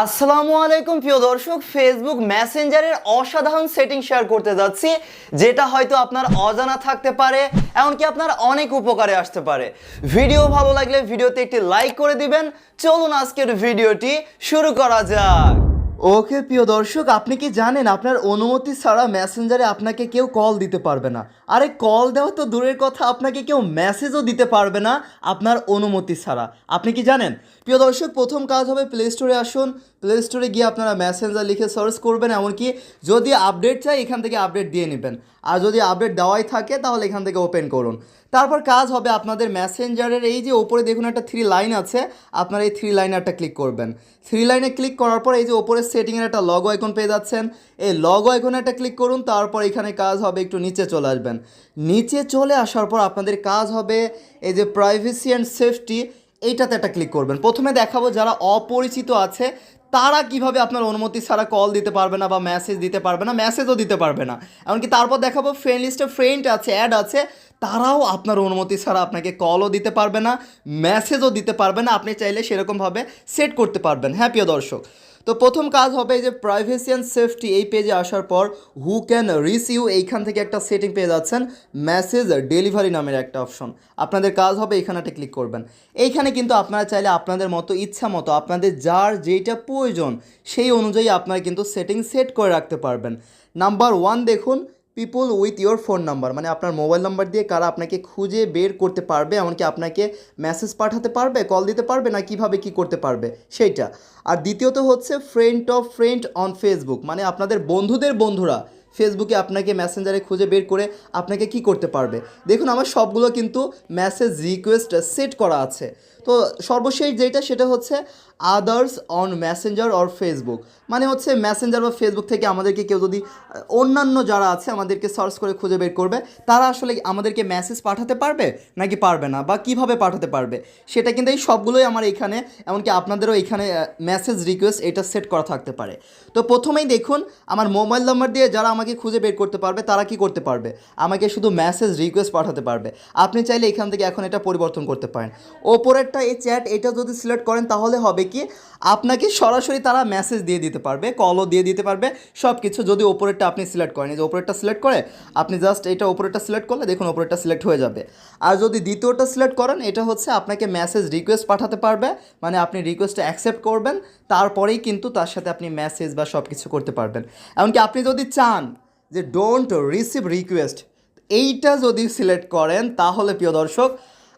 আসসালামু আলাইকুম, প্রিয় দর্শক। ফেসবুক মেসেঞ্জারের অসাধারণ সেটিং শেয়ার করতে যাচ্ছি, যেটা হয়তো আপনার অজানা থাকতে পারে, এমনকি আপনার অনেক উপকারে আসতে পারে। ভিডিও ভালো লাগলে ভিডিওতে একটি লাইক করে দিবেন। চলুন আজকের ভিডিওটি শুরু করা যাক। ওকে, প্রিয় দর্শক, আপনি কি জানেন, আপনার অনুমতি ছাড়া মেসেঞ্জারে আপনাকে কেউ কল দিতে পারবে না। আরে কল দেওয়া তো দূরের কথা, আপনাকে কেউ মেসেজও দিতে পারবে না আপনার অনুমতি ছাড়া। আপনি কি জানেন? প্রিয় দর্শক, প্রথম কাজ হবে প্লে স্টোরে আসুন। প্লে স্টোরে গিয়ে আপনারা মেসেঞ্জার লিখে সার্চ করবেন, এমনকি যদি আপডেট চাই, এখান থেকে আপডেট দিয়ে নেবেন। আর যদি আপডেট দেওয়াই থাকে, তাহলে এখান থেকে ওপেন করুন। তারপর কাজ হবে আপনাদের মেসেঞ্জারের এই যে ওপরে দেখুন একটা থ্রি লাইন আছে, আপনারা এই থ্রি লাইনে একটা ক্লিক করবেন। থ্রি লাইনে ক্লিক করার পর এই যে ওপরে সেটিংয়ের একটা লগো আইকন পেয়ে যাচ্ছেন। এই লগো আইকনে একটা ক্লিক করুন, তারপর এখানে কাজ হবে একটু নিচে চলে আসবেন। নিচে চলে আসার পর আপনাদের কাজ হবে এই যে প্রাইভেসি অ্যান্ড সেফটি এইটাতে একটা ক্লিক করবেন। প্রথমে দেখাবো যারা অপরিচিত আছে তারা কীভাবে আপনার অনুমতি ছাড়া কল দিতে পারবে না বা মেসেজ দিতে পারবে না মেসেজও দিতে পারবে না। এমনকি তারপর দেখাবো ফ্রেন্ড লিস্টে ফ্রেন্ড আছে অ্যাড আছে, তারাও আপনার অনুমতি ছাড়া আপনাকে কলও দিতে পারবে না মেসেজও দিতে পারবে না। আপনি চাইলে সেরকমভাবে সেট করতে পারবেন। হ্যাঁ প্রিয় দর্শক? তো প্রথম কাজ হবে যে প্রাইভেসি অ্যান্ড সেফটি এই পেজে আসার পর হু ক্যান রিস ইউ এইখান থেকে একটা সেটিং পেয়ে যাচ্ছেন মেসেজ ডেলিভারি নামের একটা অপশন আপনাদের কাজ হবে এখানে একটা ক্লিক করবেন। এইখানে কিন্তু আপনারা চাইলে আপনাদের মতো, ইচ্ছা মতো, আপনাদের যার যেইটা প্রয়োজন সেই অনুযায়ী আপনারা কিন্তু সেটিং সেট করে রাখতে পারবেন। নাম্বার ওয়ান দেখুন people with your phone number মানে আপনার মোবাইল নাম্বার দিয়ে কারা আপনাকে খুঁজে বের করতে পারবে, এমনকি আপনাকে মেসেজ পাঠাতে পারবে কল দিতে পারবে, না কীভাবে কি করতে পারবে, সেইটা। আর দ্বিতীয়ত হচ্ছে friend of friend on Facebook মানে আপনাদের বন্ধুদের বন্ধুরা। ফেসবুকে আপনাকে মেসেঞ্জারে খুঁজে বের করে আপনাকে কি করতে পারবে। দেখুন, আমার সবগুলো কিন্তু মেসেজ রিকোয়েস্ট সেট করা আছে। তো সর্বশেষ যেটা, সেটা হচ্ছে others on Messenger or Facebook মানে হচ্ছে মেসেঞ্জার বা ফেসবুক থেকে আমাদেরকে কেউ যদি, অন্যান্য যারা আছে, আমাদেরকে সার্চ করে খুঁজে বের করবে, তারা আসলে আমাদেরকে মেসেজ পাঠাতে পারবে নাকি পারবে না, বা কীভাবে পাঠাতে পারবে? সেটা কিন্তু এই সবগুলোই আমার এখানে, এমনকি আপনাদেরও এখানে মেসেজ রিকোয়েস্ট এটা সেট করা থাকতে পারে। তো প্রথমেই দেখুন, আমার মোবাইল নাম্বার দিয়ে যারা আমাকে খুঁজে বের করতে পারবে, তারা কি করতে পারবে? আমাকে শুধু মেসেজ রিকোয়েস্ট পাঠাতে পারবে। আপনি চাইলে এখান থেকে এখন এটা পরিবর্তন করতে পারেন। ওপরেরটা এই চ্যাট এটা যদি সিলেক্ট করেন, তাহলে হবে কি, আপনাকে সরাসরি তারা মেসেজ দিয়ে দিতে পারবে কলও দিয়ে দিতে পারবে সব কিছু যদি ওপরেরটা আপনি সিলেক্ট করেন। এই যে ওপরেরটা সিলেক্ট করে, আপনি জাস্ট এটা ওপরেরটা সিলেক্ট করলে দেখুন ওপরেরটা সিলেক্ট হয়ে যাবে। আর যদি দ্বিতীয়টা সিলেক্ট করেন, এটা হচ্ছে আপনাকে মেসেজ রিকোয়েস্ট পাঠাতে পারবে মানে আপনি রিকোয়েস্টটা অ্যাকসেপ্ট করবেন, তারপরেই কিন্তু তার সাথে আপনি মেসেজ বা সব কিছু করতে পারবেন। এমনকি আপনি যদি চান যে ডোন্ট রিসিভ রিকোয়েস্ট এইটা যদি সিলেক্ট করেন, তাহলে প্রিয় দর্শক,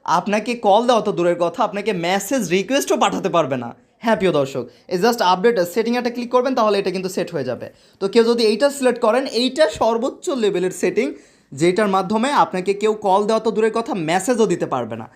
আপনাকে কল দেওয়া তো দূরের কথা, আপনাকে মেসেজ রিকোয়েস্টও পাঠাতে পারবে না। হ্যাঁ প্রিয় দর্শক, এই জাস্ট আপডেট সেটিং একটা ক্লিক করবেন, তাহলে এটা কিন্তু সেট হয়ে যাবে। তো কেউ যদি এইটা সিলেক্ট করেন, এইটা সর্বোচ্চ লেভেলের সেটিং যেটার মাধ্যমে আপনাকে কেউ কল দেওয়া তো দূরের কথা মেসেজও দিতে পারবে না।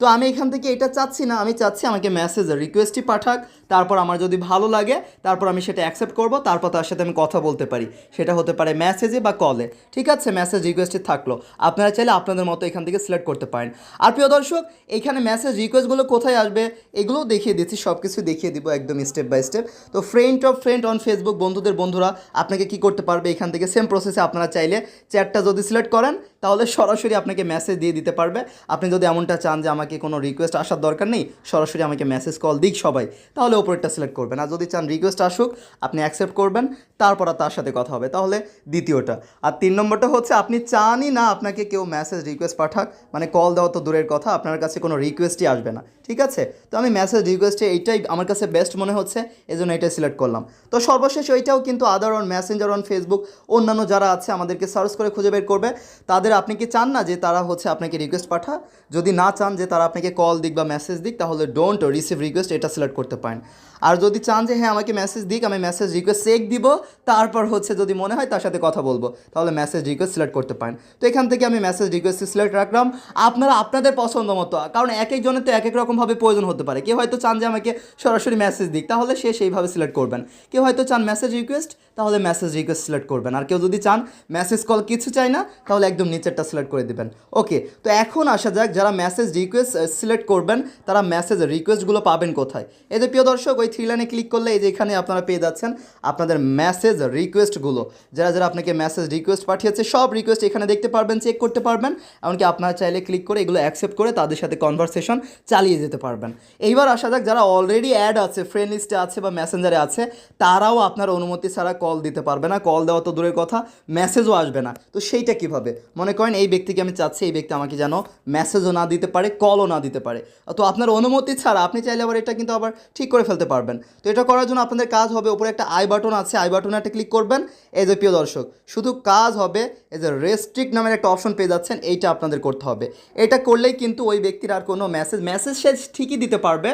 তো আমি এখান থেকে এটা চাচ্ছি না, আমি চাচ্ছি আমাকে মেসেজ রিকোয়েস্টই পাঠাক, তারপর আমার যদি ভালো লাগে, তারপর আমি সেটা অ্যাকসেপ্ট করব, তারপর তার সাথে আমি কথা বলতে পারি। সেটা হতে পারে মেসেজে বা কলে ঠিক আছে? মেসেজ রিকোয়েস্টই থাকল। আপনারা চাইলে আপনাদের মতো এখান থেকে সিলেক্ট করতে পারেন। আর প্রিয় দর্শক, এখানে মেসেজ রিকোয়েস্টগুলো কোথায় আসবে, এগুলোও দেখিয়ে দিচ্ছি সব কিছু দেখিয়ে দিব একদম স্টেপ বাই স্টেপ তো friend of friend on Facebook বন্ধুদের বন্ধুরা, আপনাকে কি করতে পারবে এখান থেকে? সেম প্রসেসে আপনারা চাইলে চ্যাটটা যদি সিলেক্ট করেন, তাহলে সরাসরি আপনাকে মেসেজ দিয়ে দিতে পারবে। আপনি যদি এমনটা চান যে আমাকে কোনো রিকোয়েস্ট আসার দরকার নেই? সরাসরি আমাকে মেসেজ কল দিক সবাই। তাহলে ওপরেরটা সিলেক্ট করবেন। আর যদি চান রিকোয়েস্ট আসুক, আপনি অ্যাকসেপ্ট করবেন। তারপর তার সাথে কথা হবে। তাহলে দ্বিতীয়টা। আর তিন নম্বরটা হচ্ছে, আপনি চানই না আপনাকে কেউ মেসেজ রিকোয়েস্ট পাঠাক। মানে কল দেওয়া তো দূরের কথা, আপনার কাছে কোনো রিকোয়েস্টই আসবে না। ঠিক আছে? তো আমি মেসেজ রিকোয়েস্টে এইটাই আমার কাছে বেস্ট মনে হচ্ছে এই জন্য এটাই সিলেক্ট করলাম। তো সর্বশেষ ওইটাও কিন্তু other on Messenger on Facebook অন্যান্য যারা আছে, আমাদেরকে সার্চ করে খুঁজে বের করবে। তাদের আপনি কি চান না যে তারা হচ্ছে আপনাকে রিকোয়েস্ট পাঠা যদি না চান যে তারা আপনাকে কল দিক বা মেসেজ দিক, তাহলে ডোন্ট রিসিভ রিকোয়েস্ট এটা সিলেক্ট করতে পারেন। আর যদি চান যে হ্যাঁ আমাকে মেসেজ দিক, আমি মেসেজ রিকোয়েস্ট চেক দিব, তারপর হচ্ছে যদি মনে হয় তার সাথে কথা বলব, তাহলে মেসেজ রিকোয়েস্ট সিলেক্ট করতে পারেন। তো এখান থেকে আমি মেসেজ রিকোয়েস্ট সিলেক্ট রাখলাম। আপনারা আপনাদের পছন্দ মতো, কারণ এক একজনের তো এক এক রকমভাবে প্রয়োজন হতে পারে। কেউ হয়তো চান যে, আমাকে সরাসরি মেসেজ দিক, তাহলে সে সেইভাবে সিলেক্ট করবেন। কেউ হয়তো চান মেসেজ রিকোয়েস্ট তাহলে মেসেজ রিকোয়েস্ট সিলেক্ট করবেন। আর কেউ যদি চান মেসেজ কল কিছু চাই না, তাহলে একদম নিচেরটা সিলেক্ট করে দিবেন। ওকে তো এখন আসা যাক, যারা মেসেজ রিকোয়েস্ট সিলেক্ট করবেন, তারা মেসেজ রিকোয়েস্টগুলো পাবেন কোথায়? এই যে প্রিয় দর্শক, ওই থ্রি লাইনে ক্লিক করলে এই যে এখানে আপনারা পেয়ে যাচ্ছেন আপনাদের মেসেজ রিকোয়েস্টগুলো যারা যারা আপনাকে মেসেজ রিকোয়েস্ট পাঠিয়েছে, সব রিকোয়েস্ট এখানে দেখতে পারবেন চেক করতে পারবেন। এমনকি আপনারা চাইলে ক্লিক করে এগুলো অ্যাকসেপ্ট করে তাদের সাথে কনভারসেশন চালিয়ে যেতে পারবেন। এইবার আসা যাক, যারা অলরেডি অ্যাড আছে ফ্রেন্ড লিস্টে আছে বা মেসেঞ্জারে আছে, তারাও আপনার অনুমতি ছাড়া কল দিতে পারবে না। কল দেওয়া তো দূরের কথা মেসেজও আসবে না। তো সেইটা কীভাবে? মনে করেন এই ব্যক্তিকে আমি চাচ্ছি, এই ব্যক্তি আমাকে যেন মেসেজও না দিতে পারে কলও না দিতে পারে। তো আপনার অনুমতি ছাড়া আপনি চাইলে আবার এটা কিন্তু আবার ঠিক করে ফেলতে পারবেন। তো এটা করার জন্য আপনাদের কাজ হবে, উপরে একটা আই বাটন আছে আই বাটনে একটা ক্লিক করবেন। এই যে প্রিয় দর্শক, শুধু কাজ হবে, এই যে রেস্ট্রিক্ট নামের একটা অপশন পেয়ে যাচ্ছেন, এইটা আপনাদের করতে হবে। এটা করলেই কিন্তু ওই ব্যক্তির আর কোনো মেসেজ মেসেজ সে ঠিকই দিতে পারবে।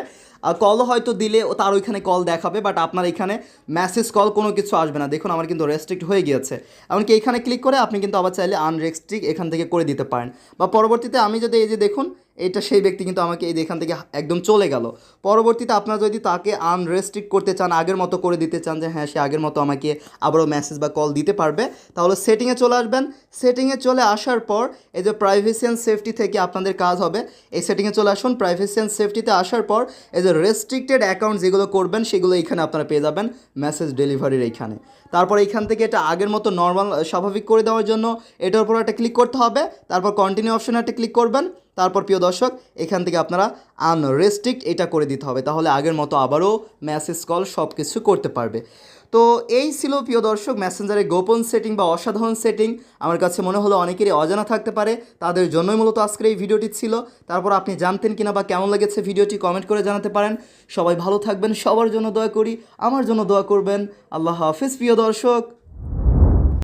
কলও হয়তো দিলে তার ওইখানে কল দেখাবে বাট আপনার এখানে মেসেজ কল কোনো কিছু আসবে না। দেখুন, আমার কিন্তু রেস্ট্রিক্ট হয়ে গিয়েছে। এমনকি এখানে ক্লিক করে আপনি কিন্তু আবার চাইলে আনরেস্ট্রিক্ট এখান থেকে করে দিতে পারেন। বা পরবর্তীতে আমি যদি এই যে দেখুন এটা সেই ব্যক্তি কিন্তু আমাকে এই এখান থেকে একদম চলে গেল। পরবর্তীতে আপনারা যদি তাকে আনরেস্ট্রিক্ট করতে চান, আগের মতো করে দিতে চান যে হ্যাঁ সে আগের মতো আমাকে আবারও মেসেজ বা কল দিতে পারবে, তাহলে সেটিংয়ে চলে আসবেন। সেটিংয়ে চলে আসার পর এই যে প্রাইভেসি অ্যান্ড সেফটি থেকে আপনাদের কাজ হবে। এই সেটিংয়ে চলে আসুন প্রাইভেসি অ্যান্ড সেফটিতে আসার পর এই যে রেস্ট্রিক্টেড অ্যাকাউন্ট যেগুলো করবেন, সেগুলো এইখানে আপনারা পেয়ে যাবেন মেসেজ ডেলিভারির এইখানে তারপর এইখান থেকে এটা আগের মতো নর্মাল স্বাভাবিক করে দেওয়ার জন্য এটার উপর একটা ক্লিক করতে হবে। তারপর কন্টিনিউ অপশনে একটা ক্লিক করবেন। তারপর প্রিয় দর্শক, এখান থেকে আপনারা আনরেস্ট্রিক্ট এটা করে দিতে হবে। তাহলে আগের মতো আবারও মেসেজ কল সব কিছু করতে পারবে। তো এই ছিল প্রিয় দর্শক মেসেঞ্জারের গোপন সেটিং বা অসাধারণ সেটিং আমার কাছে মনে হলো অনেকেরই অজানা থাকতে পারে, তাদের জন্যই মূলত আজকের এই ভিডিওটি ছিল। তারপর আপনি জানতেন কিনা বা কেমন লেগেছে ভিডিওটি কমেন্ট করে জানাতে পারেন। সবাই ভালো থাকবেন, সবার জন্য দোয়া করি, আমার জন্য দোয়া করবেন। আল্লাহ হাফিজ প্রিয় দর্শক।